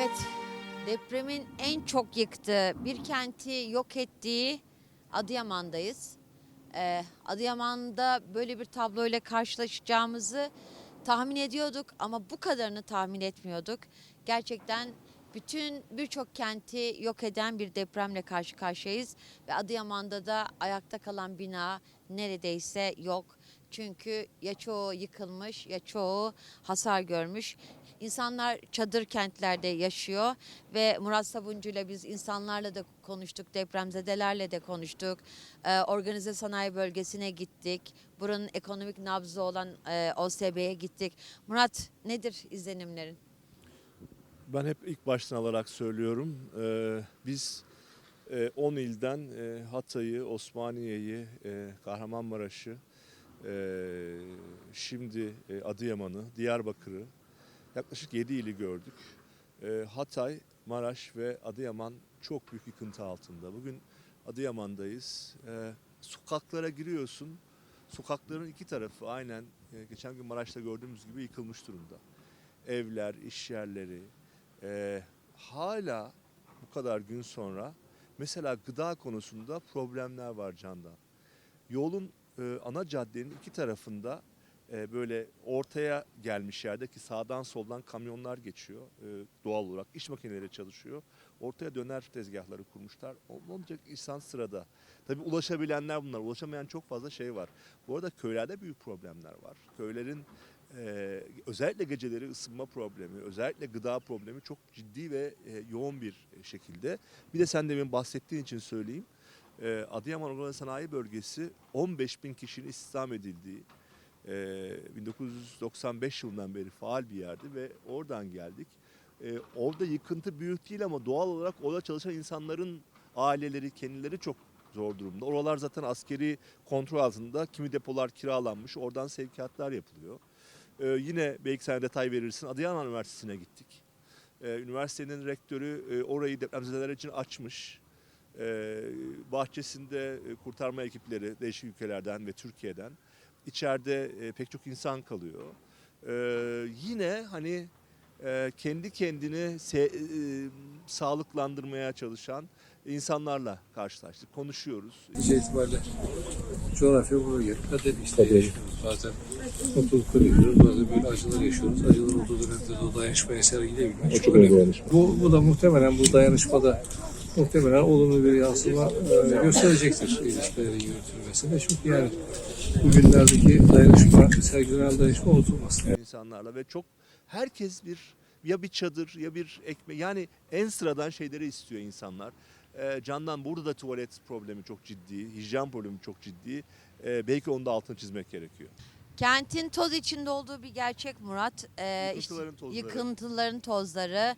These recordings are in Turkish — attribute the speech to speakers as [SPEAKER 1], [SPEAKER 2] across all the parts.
[SPEAKER 1] Evet, depremin en çok yıktığı, bir kenti yok ettiği Adıyaman'dayız. Ee, Adıyaman'da böyle bir tabloyla karşılaşacağımızı tahmin ediyorduk ama bu kadarını tahmin etmiyorduk. Gerçekten bütün birçok kenti yok eden bir depremle karşı karşıyayız ve Adıyaman'da da ayakta kalan bina neredeyse yok. Çünkü ya çoğu yıkılmış ya çoğu hasar görmüş. İnsanlar çadır kentlerde yaşıyor ve Murat Sabuncu ile biz insanlarla da konuştuk, depremzedelerle de konuştuk. Ee, organize sanayi bölgesine gittik. Buranın ekonomik nabzı olan e, OSB'ye gittik. Murat nedir izlenimlerin?
[SPEAKER 2] Ben hep ilk baştan alarak söylüyorum. Ee, biz e, 10 ilden e, Hatay'ı, Osmaniye'yi, e, Kahramanmaraş'ı, e, şimdi e, Adıyaman'ı, Diyarbakır'ı yaklaşık 7 ili gördük. E, Hatay, Maraş ve Adıyaman çok büyük yıkıntı altında. Bugün Adıyaman'dayız. E, sokaklara giriyorsun. Sokakların iki tarafı aynen e, geçen gün Maraş'ta gördüğümüz gibi yıkılmış durumda. Evler, iş yerleri, ee, hala bu kadar gün sonra mesela gıda konusunda problemler var Candan. Yolun e, ana caddenin iki tarafında e, böyle ortaya gelmiş yerdeki sağdan soldan kamyonlar geçiyor e, doğal olarak. iş makineleri çalışıyor. Ortaya döner tezgahları kurmuşlar. Olmayacak insan sırada. Tabii ulaşabilenler bunlar. Ulaşamayan çok fazla şey var. Bu arada köylerde büyük problemler var. Köylerin ee, özellikle geceleri ısınma problemi, özellikle gıda problemi çok ciddi ve e, yoğun bir şekilde. Bir de sen demin bahsettiğin için söyleyeyim. Ee, Adıyaman Organize Sanayi Bölgesi 15 bin kişinin istihdam edildiği, e, 1995 yılından beri faal bir yerdi ve oradan geldik. Ee, orada yıkıntı büyük değil ama doğal olarak orada çalışan insanların aileleri, kendileri çok zor durumda. Oralar zaten askeri kontrol altında. Kimi depolar kiralanmış. Oradan sevkiyatlar yapılıyor. Ee, yine belki sen detay verirsin. Adıyaman Üniversitesi'ne gittik. Ee, üniversitenin rektörü e, orayı depremzedeler için açmış. Ee, bahçesinde e, kurtarma ekipleri değişik ülkelerden ve Türkiye'den. İçeride e, pek çok insan kalıyor. Ee, yine hani e, kendi kendini se- e, sağlıklandırmaya çalışan insanlarla karşılaştık. Konuşuyoruz.
[SPEAKER 3] Netice itibariyle coğrafya buraya gelip kader işte yaşıyoruz. Bazen mutlulukları yaşıyoruz, bazen böyle acılar yaşıyoruz. Acılar olduğu dönemde de o dayanışmaya sergileyebilmek çok önemli. Bu, bu da muhtemelen bu dayanışmada muhtemelen olumlu bir yansıma e, gösterecektir ilişkilerin yürütülmesine. Çünkü yani bugünlerdeki dayanışma, sergilenen dayanışma unutulmaz.
[SPEAKER 2] insanlarla ve çok herkes bir ya bir çadır ya bir ekmek yani en sıradan şeyleri istiyor insanlar. Ee, Candan burada da tuvalet problemi çok ciddi, hijyen problemi çok ciddi. Ee, belki onu da altını çizmek gerekiyor.
[SPEAKER 1] Kentin toz içinde olduğu bir gerçek Murat. Ee, işte
[SPEAKER 2] Yıkıntıların tozları.
[SPEAKER 1] yıkıntıların tozları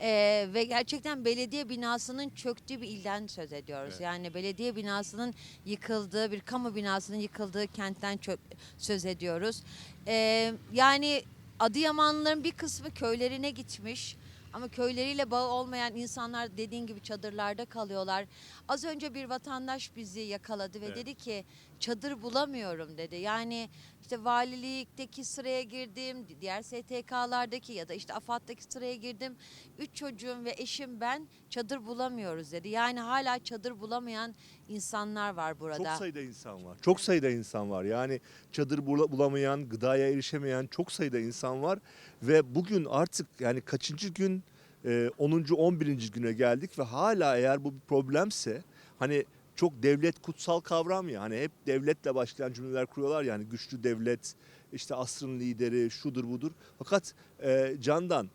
[SPEAKER 1] ee, ve gerçekten belediye binasının çöktüğü bir ilden söz ediyoruz.
[SPEAKER 2] Evet.
[SPEAKER 1] Yani belediye binasının yıkıldığı bir kamu binasının yıkıldığı kentten çö- söz ediyoruz. Ee, yani Adıyamanlıların bir kısmı köylerine gitmiş. Ama köyleriyle bağı olmayan insanlar dediğin gibi çadırlarda kalıyorlar. Az önce bir vatandaş bizi yakaladı ve
[SPEAKER 2] Evet.
[SPEAKER 1] dedi ki çadır bulamıyorum dedi. Yani işte valilikteki sıraya girdim, diğer STK'lardaki ya da işte AFAD'daki sıraya girdim. Üç çocuğum ve eşim ben çadır bulamıyoruz dedi. Yani hala çadır bulamayan insanlar var burada.
[SPEAKER 2] Çok sayıda insan var. Çok sayıda insan var. Yani çadır bula- bulamayan, gıdaya erişemeyen çok sayıda insan var ve bugün artık yani kaçıncı gün e, 10. 11. güne geldik ve hala eğer bu bir problemse hani çok devlet kutsal kavram ya hani hep devletle başlayan cümleler kuruyorlar yani güçlü devlet işte asrın lideri şudur budur. Fakat e, candan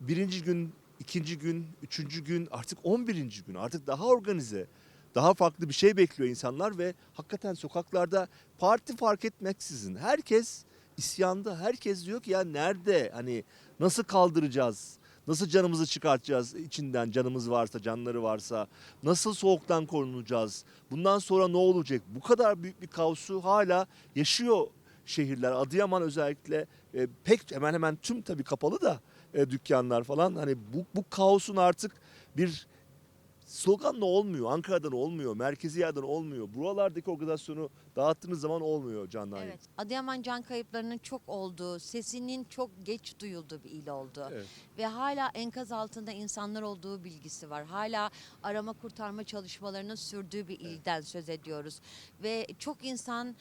[SPEAKER 2] birinci gün, ikinci gün, üçüncü gün artık on birinci gün artık daha organize daha farklı bir şey bekliyor insanlar ve hakikaten sokaklarda parti fark etmeksizin herkes isyanda. Herkes diyor ki ya nerede hani nasıl kaldıracağız? Nasıl canımızı çıkartacağız içinden canımız varsa, canları varsa? Nasıl soğuktan korunacağız? Bundan sonra ne olacak? Bu kadar büyük bir kaosu hala yaşıyor şehirler. Adıyaman özellikle e, pek hemen hemen tüm tabii kapalı da e, dükkanlar falan. Hani bu, bu kaosun artık bir sloganla olmuyor. Ankara'dan olmuyor. Merkezi yerden olmuyor. Buralardaki organizasyonu dağıttığınız zaman olmuyor Candan
[SPEAKER 1] Evet. Adıyaman can kayıplarının çok olduğu, sesinin çok geç duyulduğu bir il oldu.
[SPEAKER 2] Evet.
[SPEAKER 1] Ve hala enkaz altında insanlar olduğu bilgisi var. Hala arama kurtarma çalışmalarının sürdüğü bir ilden söz ediyoruz. Ve çok insan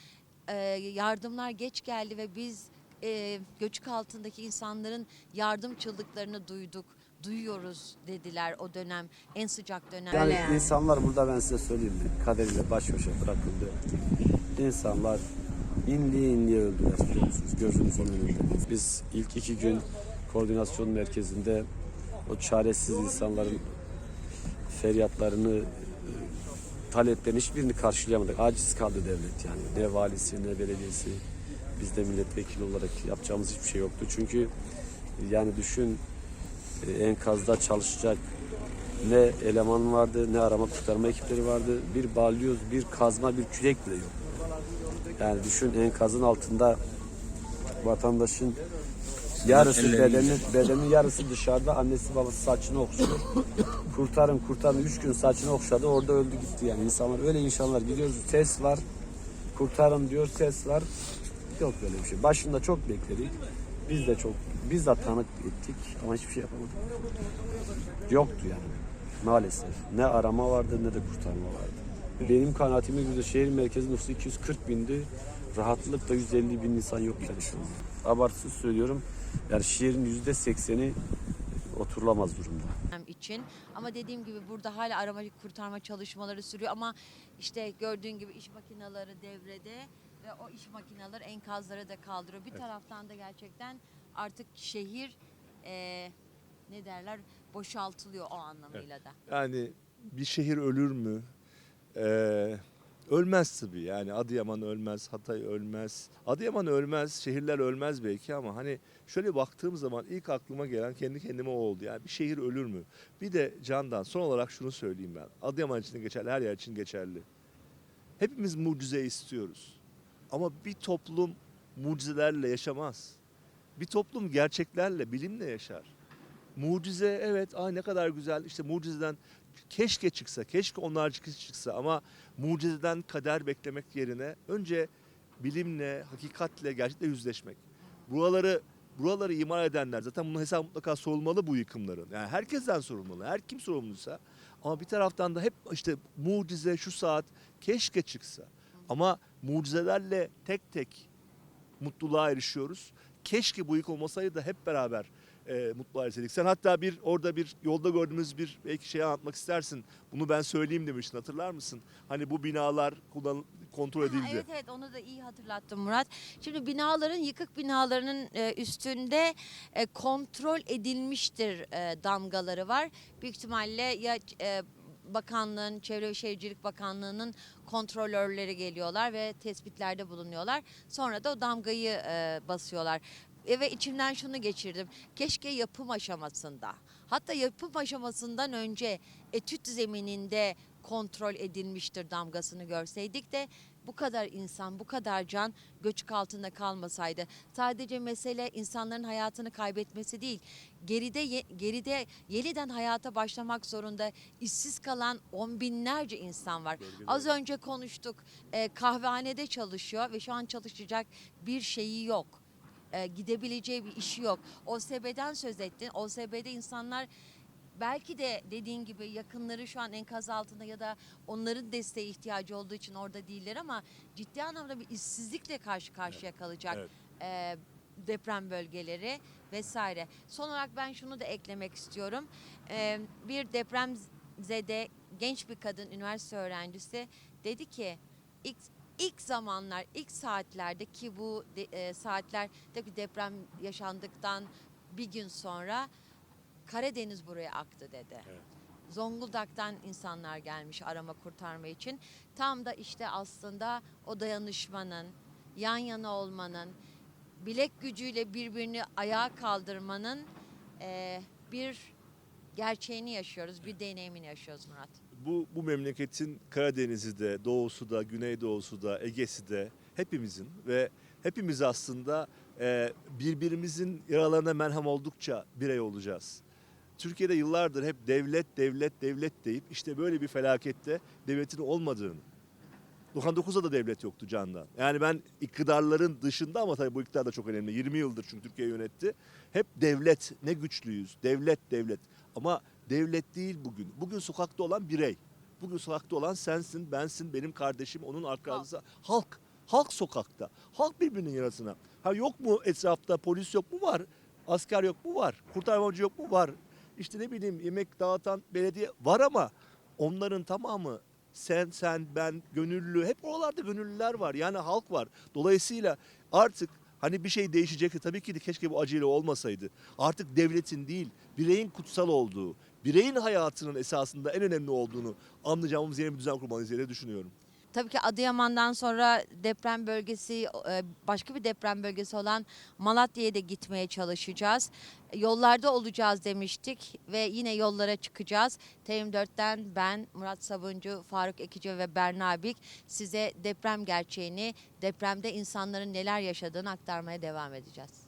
[SPEAKER 1] e, yardımlar geç geldi ve biz e, göçük altındaki insanların yardım çığlıklarını duyduk. Duyuyoruz dediler o dönem en sıcak dönem.
[SPEAKER 4] Yani insanlar burada ben size söyleyeyim mi? Kaderiyle baş başa bırakıldı. İnsanlar inliye inliye öldüler biliyor musunuz? Gözümüzün önünde. Biz ilk iki gün koordinasyon merkezinde o çaresiz insanların feryatlarını, e, taleplerini hiçbirini karşılayamadık. Aciz kaldı devlet yani. Ne valisi ne belediyesi. Biz de milletvekili olarak yapacağımız hiçbir şey yoktu. Çünkü yani düşün e, enkazda çalışacak ne eleman vardı, ne arama kurtarma ekipleri vardı. Bir balyoz, bir kazma, bir kürek bile yok. Yani düşün enkazın altında vatandaşın yarısı bedeni, bedenin yarısı dışarıda annesi babası saçını okşuyor. kurtarın kurtarın üç gün saçını okşadı orada öldü gitti yani insanlar öyle insanlar gidiyoruz ses var kurtarın diyor ses var yok böyle bir şey. Başında çok bekledik. Biz de çok biz de tanık ettik ama hiçbir şey yapamadık. Yoktu yani maalesef. Ne arama vardı ne de kurtarma vardı. Benim kanaatime göre şehir merkezi nüfusu 240 bindi. Rahatlıkla 150 bin insan yok yani şu an. Abartısız söylüyorum. Yani şehrin yüzde sekseni oturulamaz durumda.
[SPEAKER 1] için. Ama dediğim gibi burada hala arama kurtarma çalışmaları sürüyor ama işte gördüğün gibi iş makineleri devrede ve o iş makineleri enkazları da kaldırıyor. Bir taraftan da gerçekten artık şehir eee, ne derler boşaltılıyor o anlamıyla da.
[SPEAKER 2] Yani bir şehir ölür mü? Ee, ölmez tabii yani Adıyaman ölmez, Hatay ölmez. Adıyaman ölmez, şehirler ölmez belki ama hani şöyle baktığım zaman ilk aklıma gelen kendi kendime o oldu. Yani bir şehir ölür mü? Bir de Candan son olarak şunu söyleyeyim ben. Adıyaman için geçerli, her yer için geçerli. Hepimiz mucize istiyoruz. Ama bir toplum mucizelerle yaşamaz. Bir toplum gerçeklerle, bilimle yaşar. Mucize evet ay ne kadar güzel işte mucizeden keşke çıksa, keşke onlarca kişi çıksa ama mucizeden kader beklemek yerine önce bilimle, hakikatle, gerçekle yüzleşmek. Buraları buraları imar edenler zaten bunun hesabı mutlaka sorulmalı bu yıkımların. Yani herkesten sorulmalı. Her kim sorumluysa. Ama bir taraftan da hep işte mucize şu saat keşke çıksa. Ama mucizelerle tek tek mutluluğa erişiyoruz. Keşke bu yık olmasaydı da hep beraber e, mutluğa erseydik. Sen hatta bir orada bir yolda gördüğümüz bir belki şeyi anlatmak istersin. Bunu ben söyleyeyim demiştin hatırlar mısın? Hani bu binalar kullan, kontrol
[SPEAKER 1] Ha,
[SPEAKER 2] edildi.
[SPEAKER 1] evet evet onu da iyi hatırlattın Murat. Şimdi binaların yıkık binalarının e, üstünde e, kontrol edilmiştir e, damgaları var. Büyük ihtimalle ya e, bakanlığın, Çevre ve Şehircilik Bakanlığı'nın kontrolörleri geliyorlar ve tespitlerde bulunuyorlar. Sonra da o damgayı e, basıyorlar. E, ve içimden şunu geçirdim. Keşke yapım aşamasında hatta yapım aşamasından önce etüt zemininde kontrol edilmiştir damgasını görseydik de bu kadar insan, bu kadar can göçük altında kalmasaydı. Sadece mesele insanların hayatını kaybetmesi değil. Geride ye- geride yeniden hayata başlamak zorunda işsiz kalan on binlerce insan var. Az önce konuştuk. e, kahvehanede çalışıyor ve şu an çalışacak bir şeyi yok. E, gidebileceği bir işi yok. OSB'den söz ettin. OSB'de insanlar belki de dediğin gibi yakınları şu an enkaz altında ya da onların desteğe ihtiyacı olduğu için orada değiller ama ciddi anlamda bir işsizlikle karşı karşıya kalacak
[SPEAKER 2] evet.
[SPEAKER 1] e, deprem bölgeleri vesaire. Son olarak ben şunu da eklemek istiyorum. E, bir depremzede genç bir kadın üniversite öğrencisi dedi ki ilk ilk zamanlar, ilk saatlerde ki bu de- e, saatler tabii deprem yaşandıktan bir gün sonra Karadeniz buraya aktı dedi.
[SPEAKER 2] Evet.
[SPEAKER 1] Zonguldak'tan insanlar gelmiş arama kurtarma için. Tam da işte aslında o dayanışmanın, yan yana olmanın, bilek gücüyle birbirini ayağa kaldırmanın eee, bir gerçeğini yaşıyoruz, bir deneyimini yaşıyoruz Murat.
[SPEAKER 2] Bu, bu memleketin Karadeniz'i de, Doğusu da, Güneydoğusu da, Ege'si de hepimizin ve hepimiz aslında e, birbirimizin yaralarına merhem oldukça birey olacağız. Türkiye'de yıllardır hep devlet, devlet, devlet deyip işte böyle bir felakette devletin olmadığını. 99'da da devlet yoktu Candan. Yani ben iktidarların dışında ama tabii bu iktidar da çok önemli. 20 yıldır çünkü Türkiye yönetti. Hep devlet, ne güçlüyüz. Devlet, devlet. Ama devlet değil bugün. Bugün sokakta olan birey. Bugün sokakta olan sensin, bensin, benim kardeşim, onun arkadaşı. Halk. Halk sokakta. Halk birbirinin yarasına. Ha yok mu etrafta polis yok mu var? Asker yok mu var? Kurtarmacı yok mu var? İşte ne bileyim yemek dağıtan belediye var ama onların tamamı sen sen ben gönüllü hep oralarda gönüllüler var. Yani halk var. Dolayısıyla artık hani bir şey değişecekti tabii ki de keşke bu acele olmasaydı. Artık devletin değil bireyin kutsal olduğu, bireyin hayatının esasında en önemli olduğunu anlayacağımız yeni bir düzen kurmalıyız diye düşünüyorum.
[SPEAKER 1] Tabii ki Adıyaman'dan sonra deprem bölgesi, e, başka bir deprem bölgesi olan Malatya'ya da gitmeye çalışacağız. Yollarda olacağız demiştik ve yine yollara çıkacağız. TM4'ten ben Murat Sabuncu, Faruk Ekici ve Berna Bik size deprem gerçeğini, depremde insanların neler yaşadığını aktarmaya devam edeceğiz.